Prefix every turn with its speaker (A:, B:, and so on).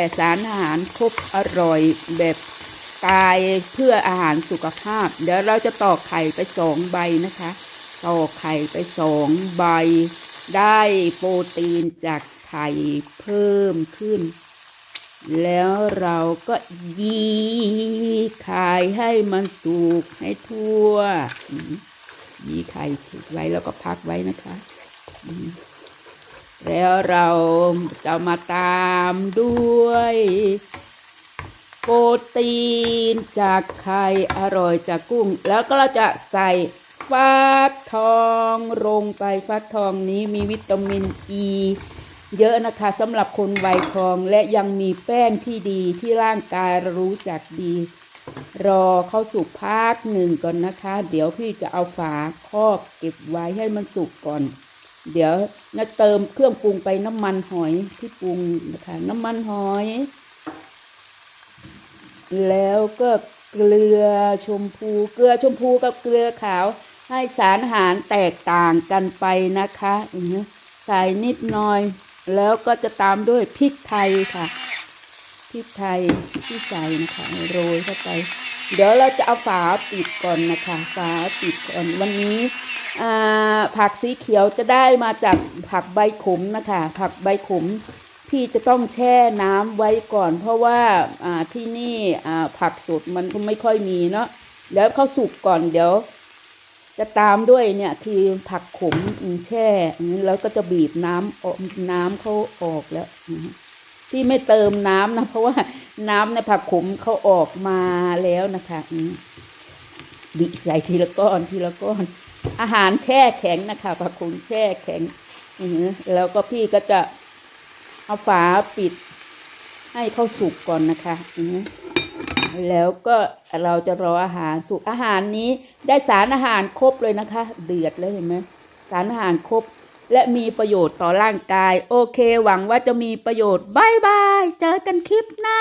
A: แต่สารอาหารครบอร่อยแบบกายเพื่ออาหารสุขภาพ เดี๋ยวเราจะตอกไข่ไปสองใบนะคะ ตอกไข่ไปสองใบ ได้โปรตีนจากไข่เพิ่มขึ้น แล้วเราก็ยีไข่ให้มันสุกให้ทั่ว ยีไข่สุกไว้แล้วก็พักไว้นะคะ แล้วเราจะมาตามด้วย โปรตีนจากไข่อร่อยจากกุ้ง แล้วก็เราจะใส่ฟักทองลงไปฟักทองนี้มีวิตามินอ e ีเยอะนะคะสำหรับคนวัยทองและยังมีแป้งที่ดีที่ร่างกายรู้จักดี รอเข้าสุกพักหนึ่งก่อนนะคะ เดี๋ยวพี่จะเอาฝาครอบเก็บไว้ให้มันสุกก่อน เดี๋ยวนะเติมเครื่องปรุงไปน้ำมันหอยที่ปรุงนะคะน้ำมันหอย แล้วก็เกลือชมพูเกลือชมพูกับเกลือขาว ให้สารอาหารแตกต่างกันไปนะคะอือฮึใส่นิดหน่อย แล้วก็จะตามด้วยพริกไทยค่ะพริกไทยที่ใส่นะคะโรยเข้าไป เดี๋ยวเราจะเอาฝาปิดก่อนนะคะ ฝาปิดก่อนวันนี้ผักสีเขียวจะได้มาจากผักใบขมนะคะ ผักใบขมพี่จะต้องแช่น้ำไว้ก่อน เพราะว่าที่นี่ผักสดมันก็ไม่ค่อยมีเนาะเดี๋ยวเขาสุกก่อนเดี๋ยว จะตามด้วยเนี่ยคือผักขมแช่แล้วก็จะบีบน้ำน้ำเขาออกแล้ว อืมพี่ไม่เติมน้ำนะ เพราะว่าน้ำในผักขมเขาออกมาแล้วนะคะบีบใส่ทีละก้อนทีละก้อน อาหารแช่แข็งนะคะผักขมแช่แข็งอแล้วก็พี่ก็จะเอาฝาปิดให้เข้าสุกก่อนนะคะแล้วก็เราจะรออาหารสุกอาหารนี้ได้สารอาหารครบเลยนะคะ เดือดแล้วเห็นไหมสารอาหารครบ และมีประโยชน์ต่อร่างกาย โอเค หวังว่าจะมีประโยชน์บายบาย เจอกันคลิปหน้า